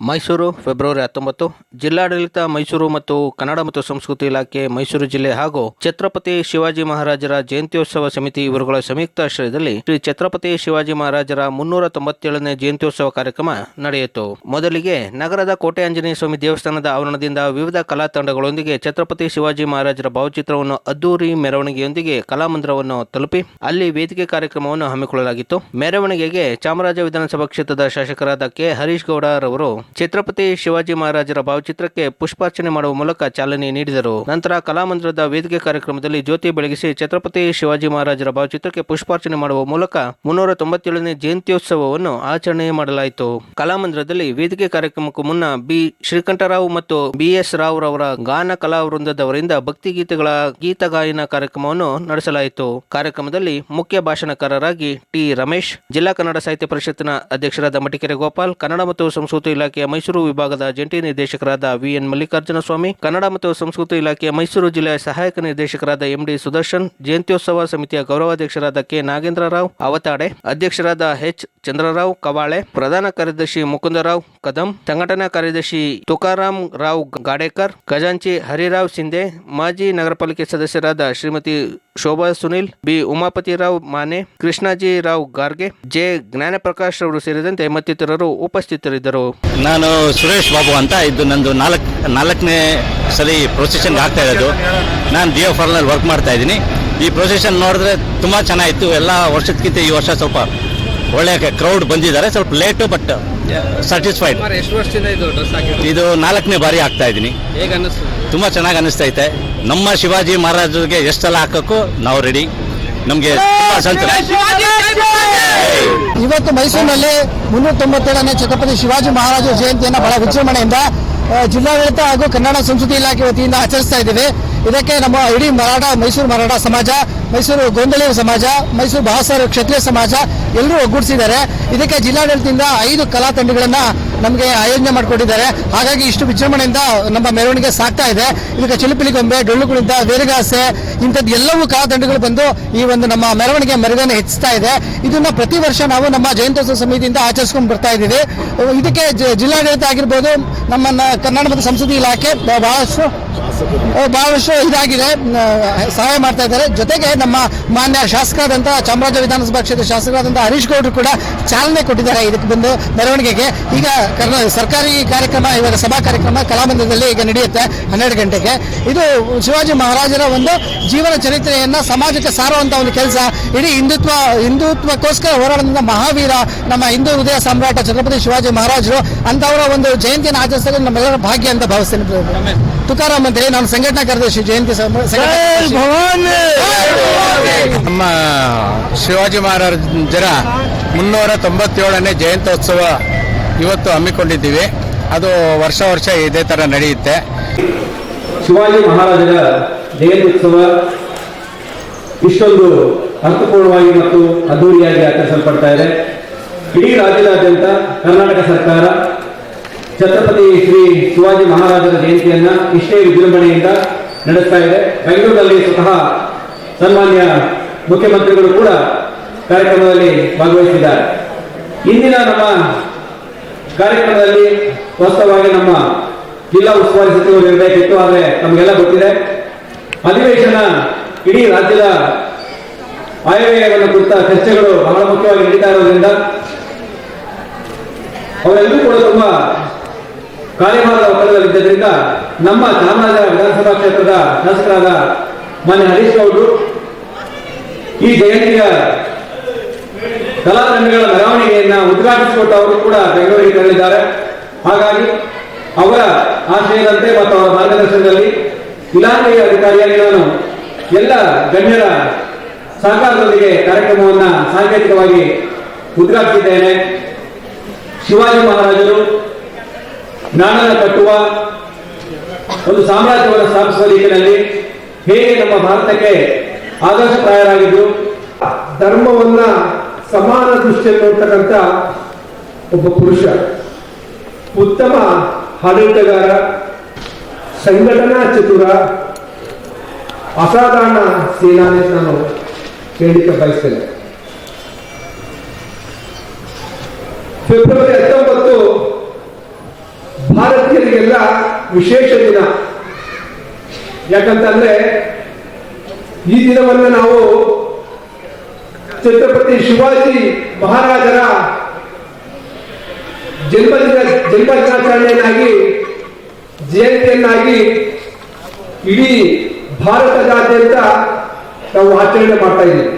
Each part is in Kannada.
ಮೈಸೂರು, ಫೆಬ್ರವರಿ ಹತ್ತೊಂಬತ್ತು. ಜಿಲ್ಲಾಡಳಿತ, ಮೈಸೂರು ಮತ್ತು ಕನ್ನಡ ಮತ್ತು ಸಂಸ್ಕೃತಿ ಇಲಾಖೆ, ಮೈಸೂರು ಜಿಲ್ಲೆ ಹಾಗೂ ಛತ್ರಪತಿ ಶಿವಾಜಿ ಮಹಾರಾಜರ ಜಯಂತ್ಯೋತ್ಸವ ಸಮಿತಿ ಇವರುಗಳ ಸಂಯುಕ್ತ ಆಶ್ರಯದಲ್ಲಿ ಶ್ರೀ ಛತ್ರಪತಿ ಶಿವಾಜಿ ಮಹಾರಾಜರ ಮುನ್ನೂರ ತೊಂಬತ್ತೇಳನೇ ಜಯಂತ್ಯೋತ್ಸವ ಕಾರ್ಯಕ್ರಮ ನಡೆಯಿತು. ಮೊದಲಿಗೆ ನಗರದ ಕೋಟೆ ಆಂಜನೇಯ ಸ್ವಾಮಿ ದೇವಸ್ಥಾನದ ಆವರಣದಿಂದ ವಿವಿಧ ಕಲಾ ತಂಡಗಳೊಂದಿಗೆ ಛತ್ರಪತಿ ಶಿವಾಜಿ ಮಹಾರಾಜರ ಭಾವಚಿತ್ರವನ್ನು ಅದ್ದೂರಿ ಮೆರವಣಿಗೆಯೊಂದಿಗೆ ಕಲಾಮಂದಿರವನ್ನು ತಲುಪಿ ಅಲ್ಲಿ ವೇದಿಕೆ ಕಾರ್ಯಕ್ರಮವನ್ನು ಹಮ್ಮಿಕೊಳ್ಳಲಾಗಿತ್ತು. ಮೆರವಣಿಗೆಗೆ ಚಾಮರಾಜ ವಿಧಾನಸಭಾ ಕ್ಷೇತ್ರದ ಶಾಸಕರಾದ ಕೆ. ಹರೀಶ್ ಗೌಡ ರವರು ಛತ್ರಪತಿ ಶಿವಾಜಿ ಮಹಾರಾಜರ ಭಾವಚಿತ್ರಕ್ಕೆ ಪುಷ್ಪಾರ್ಚನೆ ಮಾಡುವ ಮೂಲಕ ಚಾಲನೆ ನೀಡಿದರು. ನಂತರ ಕಲಾಮಂದಿರದ ವೇದಿಕೆ ಕಾರ್ಯಕ್ರಮದಲ್ಲಿ ಜ್ಯೋತಿ ಬೆಳಗಿಸಿ ಛತ್ರಪತಿ ಶಿವಾಜಿ ಮಹಾರಾಜರ ಭಾವಚಿತ್ರಕ್ಕೆ ಪುಷ್ಪಾರ್ಚನೆ ಮಾಡುವ ಮೂಲಕ ಮುನ್ನೂರ ತೊಂಬತ್ತೇಳನೇ ಜಯಂತ್ಯೋತ್ಸವವನ್ನು ಆಚರಣೆ ಮಾಡಲಾಯಿತು. ಕಲಾಮಂದಿರದಲ್ಲಿ ವೇದಿಕೆ ಕಾರ್ಯಕ್ರಮಕ್ಕೂ ಮುನ್ನ ಬಿ. ಶ್ರೀಕಂಠರಾವ್ ಮತ್ತು ಬಿ. ಎಸ್. ರಾವ್ ರವರ ಗಾನ ಕಲಾವೃಂದದವರಿಂದ ಭಕ್ತಿ ಗೀತೆಗಳ ಗೀತ ಕಾರ್ಯಕ್ರಮವನ್ನು ನಡೆಸಲಾಯಿತು. ಕಾರ್ಯಕ್ರಮದಲ್ಲಿ ಮುಖ್ಯ ಭಾಷಣಕಾರರಾಗಿ ಟಿ. ರಮೇಶ್, ಜಿಲ್ಲಾ ಕನ್ನಡ ಸಾಹಿತ್ಯ ಪರಿಷತ್ತಿನ ಅಧ್ಯಕ್ಷರಾದ ಮಟಿಕೆರೆ ಗೋಪಾಲ್, ಕನ್ನಡ ಮತ್ತು ಸಂಸ್ಕೃತಿ ಇಲಾಖೆಯ ಮೈಸೂರು ವಿಭಾಗದ ಜಂಟಿ ನಿರ್ದೇಶಕರಾದ ವಿಎನ್ ಮಲ್ಲಿಕಾರ್ಜುನ ಸ್ವಾಮಿ ಕನ್ನಡ ಮತ್ತು ಸಂಸ್ಕೃತಿ ಇಲಾಖೆಯ ಮೈಸೂರು ಜಿಲ್ಲೆಯ ಸಹಾಯಕ ನಿರ್ದೇಶಕರಾದ ಎಂಡಿ ಸುದರ್ಶನ್, ಜಯಂತ್ಯೋತ್ಸವ ಸಮಿತಿಯ ಗೌರವಾಧ್ಯಕ್ಷರಾದ ಕೆ ನಾಗೇಂದ್ರ ರಾವ್ ಅವತಾಡೆ, ಅಧ್ಯಕ್ಷರಾದ ಎಚ್ ಚಂದ್ರರಾವ್, ಕವಾಳೆ, ಪ್ರಧಾನ ಕಾರ್ಯದರ್ಶಿ ಮುಕುಂದರಾವ್, ಕದಂ, ಸಂಘಟನಾ ಕಾರ್ಯದರ್ಶಿ ತುಕಾರಾಮ್ ರಾವ್ ಗಾಡೇಕರ್, ಖಜಾಂಚಿ ಹರಿರಾವ್ ಸಿಂಧೆ, ಮಾಜಿ ನಗರಪಾಲಿಕೆ ಸದಸ್ಯರಾದ ಶ್ರೀಮತಿ ಶೋಭಾ ಸುನಿಲ್, ಬಿ. ಉಮಾಪತಿರಾವ್ ಮಾನೆ ಕೃಷ್ಣಾಜಿ ರಾವ್ ಗಾರ್ಗೆ, ಜೆ. ಜ್ಞಾನಪ್ರಕಾಶ್ ಅವರು ಸೇರಿದಂತೆ ಮತ್ತಿತರರು ಉಪಸ್ಥಿತರಿದ್ದರು. ನಾನು ಸುರೇಶ್ ಬಾಬು ಅಂತ ಇದು ನಂದು ನಾಲ್ಕು, ನಾಲ್ಕನೇ ಸರಿ ಪ್ರೊಸೆಷನ್ ಆಗ್ತಾ ಇರೋದು. ನಾನು ಡಿ ಎಫ್ ಆರ್ನಲ್ಲಿ ವರ್ಕ್ ಮಾಡ್ತಾ ಇದ್ದೀನಿ. ಈ ಪ್ರೊಸೆಷನ್ ನೋಡಿದ್ರೆ ತುಂಬ ಚೆನ್ನಾಗಿತ್ತು. ಎಲ್ಲ ವರ್ಷಕ್ಕಿಂತ ಈ ವರ್ಷ ಸ್ವಲ್ಪ ಒಳ್ಳೆಯ ಕ್ರೌಡ್ ಬಂದಿದ್ದಾರೆ. ಸ್ವಲ್ಪ ಲೇಟು ಬಟ್ ಸ್ಯಾಟಿಸ್ಫೈಡ್ ಎಷ್ಟು ವರ್ಷದಿಂದ ಇದು ಡ್ರೆಸ್ ಹಾಕಿದ್ರು? ಇದು ನಾಲ್ಕನೇ ಬಾರಿ ಆಗ್ತಾ ಇದ್ದೀನಿ. ಹೇಗೆ ಅನ್ನಿಸ್ತು? ತುಂಬ ಚೆನ್ನಾಗಿ ಅನ್ನಿಸ್ತೈತೆ ನಮ್ಮ ಶಿವಾಜಿ ಮಹಾರಾಜರಿಗೆ ಎಷ್ಟೆಲ್ಲ ಸಲ ಹಾಕೋಕ್ಕೂ ನಾವು ರೆಡಿ ನಮಗೆ ತುಂಬ ಸಂತೋಷ. ಇವತ್ತು ಮೈಸೂರಿನಲ್ಲಿ ಮುನ್ನೂರ ತೊಂಬತ್ತೇಳನೇ ಛತ್ರಪತಿ ಶಿವಾಜಿ ಮಹಾರಾಜರ ಜಯಂತಿಯನ್ನು ಬಹಳ ವಿಜೃಂಭಣೆಯಿಂದ ಜಿಲ್ಲಾಡಳಿತ ಹಾಗೂ ಕನ್ನಡ ಸಂಸ್ಕೃತಿ ಇಲಾಖೆ ವತಿಯಿಂದ ಆಚರಿಸ್ತಾ ಇದ್ದೀವಿ. ಇದಕ್ಕೆ ನಮ್ಮ ಇಡೀ ಮರಾಠ, ಮೈಸೂರು ಮರಾಠ ಸಮಾಜ, ಮೈಸೂರು ಗೋಂದಳಿ ಸಮಾಜ, ಮೈಸೂರು ಬಹಾಸರ್ ಕ್ಷತ್ರಿಯ ಸಮಾಜ ಎಲ್ಲರೂ ಒಗ್ಗೂಡಿಸಿದ್ದಾರೆ. ಇದಕ್ಕೆ ಜಿಲ್ಲಾಡಳಿತದಿಂದ ಐದು ಕಲಾ ತಂಡಗಳನ್ನು ನಮಗೆ ಆಯೋಜನೆ ಮಾಡಿಕೊಟ್ಟಿದ್ದಾರೆ. ಹಾಗಾಗಿ ಇಷ್ಟು ವಿಜೃಂಭಣೆಯಿಂದ ನಮ್ಮ ಮೆರವಣಿಗೆ ಸಾಗ್ತಾ ಇದೆ. ಇದಕ್ಕೆ ಚಿಲುಪಿಲಿಗೊಂಬೆ ಡೊಳ್ಳುಗಳಿಂದ ಡೊಳ್ಳು ವೇರಗಾಸೆ ಇಂಥದ್ದು ಎಲ್ಲವೂ ಕಲಾ ತಂಡಗಳು ಬಂದು ಈ ಒಂದು ನಮ್ಮ ಮೆರವಣಿಗೆ ಮೆರುಗನ್ನು ಹೆಚ್ಚಿಸ್ತಾ ಇದೆ. ಇದನ್ನ ಪ್ರತಿ ವರ್ಷ ನಾವು ನಮ್ಮ ಜಯಂತ್ಯೋತ್ಸವ ಸಮಿತಿಯಿಂದ ಆಚರಿಸ್ಕೊಂಡು ಬರ್ತಾ ಇದ್ದೀವಿ. ಇದಕ್ಕೆ ಜಿಲ್ಲಾಡಳಿತ ಆಗಿರ್ಬೋದು ನಮ್ಮ ಕರ್ನಾಟಕದ ಸಂಸ್ಕೃತಿ ಇಲಾಖೆ ಬಹಳಷ್ಟು ಬಹಳಷ್ಟು ಇದಾಗಿದೆ. ಸಹಾಯ ಮಾಡ್ತಾ ಇದ್ದಾರೆ. ಜೊತೆಗೆ ನಮ್ಮ ಮಾನ್ಯ ಶಾಸಕರಾದಂತಹ ಚಾಮರಾಜ ವಿಧಾನಸಭಾ ಕ್ಷೇತ್ರ ಶಾಸಕರಾದಂತಹ ಹರೀಶ್ ಗೌಡರು ಕೂಡ ಚಾಲನೆ ಕೊಟ್ಟಿದ್ದಾರೆ ಇದಕ್ಕೆ ಬಂದು ಮೆರವಣಿಗೆಗೆ. ಈಗ ಸರ್ಕಾರಿ ಕಾರ್ಯಕ್ರಮ ಇವರ ಸಭಾ ಕಾರ್ಯಕ್ರಮ ಕಲಾಮಂದಿರದಲ್ಲಿ ಈಗ ನಡೆಯುತ್ತೆ ಹನ್ನೆರಡು ಗಂಟೆಗೆ. ಇದು ಶಿವಾಜಿ ಮಹಾರಾಜರ ಒಂದು ಜೀವನ ಚರಿತ್ರೆಯನ್ನ ಸಮಾಜಕ್ಕೆ ಸಾರುವಂತ ಒಂದು ಕೆಲಸ. ಇಡೀ ಹಿಂದುತ್ವ ಹಿಂದುತ್ವಕ್ಕೋಸ್ಕರ ಹೋರಾಡಿದ ಮಹಾವೀರ ನಮ್ಮ ಹಿಂದೂ ಹೃದಯ ಸಾಮ್ರಾಟ ಛತ್ರಪತಿ ಶಿವಾಜಿ ಮಹಾರಾಜರು ಅಂತವರ ಒಂದು ಜಯಂತಿಯನ್ನು ಆಚರಿಸಲು ನಮ್ಮೆಲ್ಲರ ಭಾಗ್ಯ ಅಂತ ಭಾವಿಸ್ತೇನೆ. ತುಕಾರಾಮ್ ಅಂತೇಳಿ ನಾನು ಸಂಘಟನಾ ಕಾರ್ಯದರ್ಶಿ ಜಯಂತಿ. ನಮ್ಮ ಶಿವಾಜಿ ಮಹಾರಾಜರ ಮುನ್ನೂರ ತೊಂಬತ್ತೇಳನೇ ಜಯಂತ್ಯೋತ್ಸವ ಇವತ್ತು ಹಮ್ಮಿಕೊಂಡಿದ್ದೀವಿ. ಅದು ವರ್ಷ ವರ್ಷ ಇದೇ ಥರ ನಡೆಯುತ್ತೆ. ಶಿವಾಜಿ ಮಹಾರಾಜರ ಜಯಂತ್ಯುತ್ಸವ ಇಷ್ಟೊಂದು ಅರ್ಥಪೂರ್ಣವಾಗಿ ಮತ್ತು ಅದ್ದೂರಿಯಾಗಿ ಆಚರಿಸಲ್ಪಡ್ತಾ ಇದೆ. ಇಡೀ ರಾಜ್ಯದಾದ್ಯಂತ ಕರ್ನಾಟಕ ಸರ್ಕಾರ ಛತ್ರಪತಿ ಶ್ರೀ ಶಿವಾಜಿ ಮಹಾರಾಜರ ಜಯಂತಿಯನ್ನ ಇಷ್ಟೇ ವಿಜೃಂಭಣೆಯಿಂದ ನಡೆಸ್ತಾ ಇದೆ. ಬೆಂಗಳೂರಿನಲ್ಲಿ ಸ್ವತಃ ಸನ್ಮಾನ್ಯ ಮುಖ್ಯಮಂತ್ರಿಗಳು ಕೂಡ ಕಾರ್ಯಕ್ರಮದಲ್ಲಿ ಭಾಗವಹಿಸಿದ್ದಾರೆ. ಇಂದಿನ ನಮ್ಮ ಕಾರ್ಯಕ್ರಮದಲ್ಲಿ ವಾಸ್ತವವಾಗಿ ನಮ್ಮ ಜಿಲ್ಲಾ ಉಸ್ತುವಾರಿ ಸಚಿವರು ಇರಬೇಕಿತ್ತು, ಆದರೆ ನಮಗೆಲ್ಲ ಗೊತ್ತಿದೆ. ಅಧಿವೇಶನ ಇಡೀ ರಾಜ್ಯದ ಆಯವ್ಯಯವನ್ನು ಕುರಿತ ಚರ್ಚೆಗಳು ಬಹಳ ಮುಖ್ಯವಾಗಿ ನಡೀತಾ ಇರೋದ್ರಿಂದ ಅವರೆಲ್ಲರೂ ಕೂಡ ತುಂಬಾ ಕಾರ್ಯಭಾರದ ಒತ್ತಡದಲ್ಲಿದ್ದರಿಂದ ನಮ್ಮ ಚಾಮರಾಜ ವಿಧಾನಸಭಾ ಕ್ಷೇತ್ರದ ಶಾಸಕರಾದ ಮಾನ್ಯ ಹರೀಶ್ ಗೌಡರು ಈ ಜಯಂತಿಯ ಕಲಾ ತಂಡಗಳ ಮೆರವಣಿಗೆಯನ್ನ ಉದ್ಘಾಟಿಸಿಕೊಟ್ಟು ಅವರು ಕೂಡ ಬೆಂಗಳೂರಿಗೆ ತೆರಳಿದ್ದಾರೆ. ಹಾಗಾಗಿ ಅವರ ಆಶಯದಂತೆ ಮತ್ತು ಅವರ ಮಾರ್ಗದರ್ಶನದಲ್ಲಿ ಇಲಾಖೆಯ ಅಧಿಕಾರಿಯಾಗಿ ನಾನು ಎಲ್ಲ ಗಣ್ಯರ ಸಹಕಾರದೊಂದಿಗೆ ಕಾರ್ಯಕ್ರಮವನ್ನು ಸಾಂಕೇತಿಕವಾಗಿ ಉದ್ಘಾಟಿಸಿದ್ದೇನೆ. ಶಿವಾಜಿ ಮಹಾರಾಜರು ನಾಡನ್ನು ಕಟ್ಟುವ ಒಂದು ಸಾಮ್ರಾಜ್ಯವನ್ನು ಸ್ಥಾಪಿಸುವ ರೀತಿಯಲ್ಲಿ ಹೇಗೆ ನಮ್ಮ ಭಾರತಕ್ಕೆ ಆದರ್ಶಪ್ರಾಯರಾಗಿದ್ದು ಧರ್ಮವನ್ನ ಸಮಾನ ದೃಷ್ಟಿಯಲ್ಲಿ ನೋಡ್ತಕ್ಕಂಥ ಒಬ್ಬ ಪುರುಷ, ಉತ್ತಮ ಆಡಳಿತಗಾರ, ಸಂಘಟನಾ ಚತುರ, ಅಸಾಧಾರಣ ಸೇನಾನಿ ನಾನು ಹೇಳಲಿಕ್ಕೆ ಬಯಸ್ತೇನೆ. ಫೆಬ್ರವರಿ ಹತ್ತೊಂಬತ್ತು ಭಾರತೀಯರಿಗೆಲ್ಲ ವಿಶೇಷ ದಿನ. ಯಾಕಂತಂದ್ರೆ ಈ ದಿನವನ್ನು ನಾವು ಛತ್ರಪತಿ ಶಿವಾಜಿ ಮಹಾರಾಜರ ಜನ್ಮದಿನ ಜನ್ಮ ದಿನಾಚರಣೆಯನ್ನಾಗಿ ಜಯಂತಿಯನ್ನಾಗಿ ಇಡೀ ಭಾರತದಾದ್ಯಂತ ನಾವು ಆಚರಣೆ ಮಾಡ್ತಾ ಇದ್ದೀವಿ.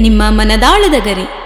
ನಿಮ್ಮ ಮನದಾಳದ ಗರಿ.